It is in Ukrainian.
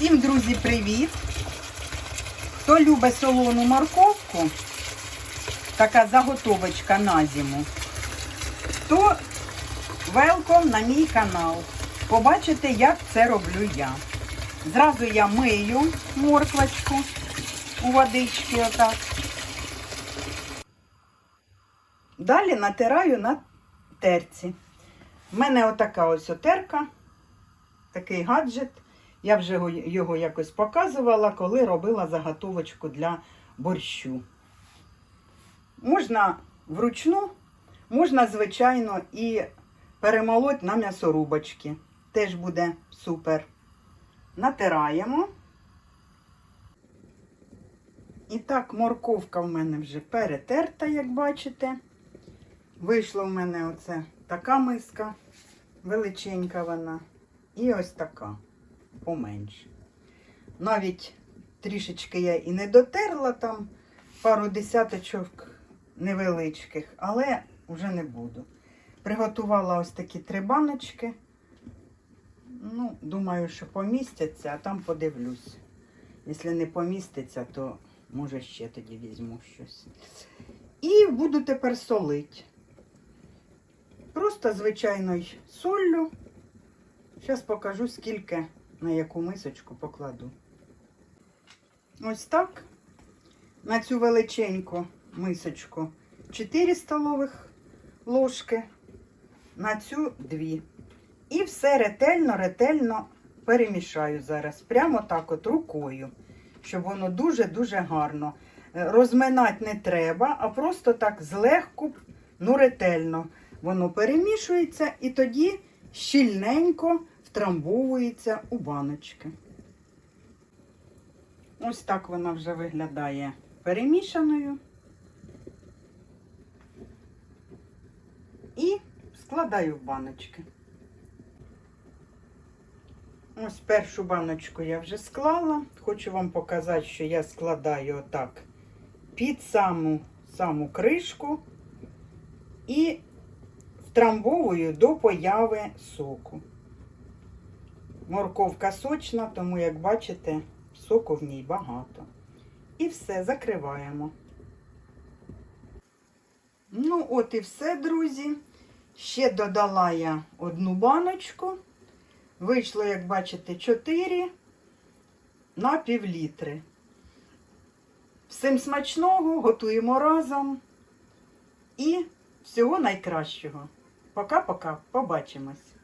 Всім, друзі, привіт! Хто любить солону морковку, така заготовочка на зиму, то велком на мій канал. Побачите, як це роблю я. Зразу я мию морквочку у водички отак. Далі натираю на терці. У мене отака ось отерка, такий гаджет. Я вже його- якось показувала, коли робила заготовочку для борщу. Можна вручну, можна, звичайно, і перемолоть на м'ясорубочки. Теж буде супер. Натираємо. І так, морковка в мене вже перетерта, як бачите. Вийшла в мене оце така миска, величенька вона. І ось така, поменше. Навіть трішечки я і не дотерла там пару десяточок невеличких, але вже не буду. Приготувала ось такі три баночки. Ну, думаю, що помістяться, а там подивлюсь. Якщо не поміститься, то може ще тоді візьму щось. І буду тепер солити. Просто звичайною соллю. Зараз покажу, скільки на яку мисочку покладу. Ось так. На цю величеньку мисочку 4 столових ложки, на цю 2. І все ретельно, ретельно перемішаю зараз. Прямо так от рукою, щоб воно дуже-дуже гарно. Е, Розминати не треба, а просто так злегку, ну ретельно. Воно перемішується і тоді щільненько втрамбовується у баночки. Ось так вона вже виглядає перемішаною. І складаю в баночки. Ось першу баночку я вже склала. Хочу вам показати, що я складаю отак під саму, саму кришку і втрамбовую до появи соку. Морковка сочна, тому, як бачите, соку в ній багато. І все, закриваємо. Ну, от і все, друзі. Ще додала я одну баночку. Вийшло, як бачите, 4 на пів літри. Всім смачного, готуємо разом. І всього найкращого. Пока-пока, побачимось.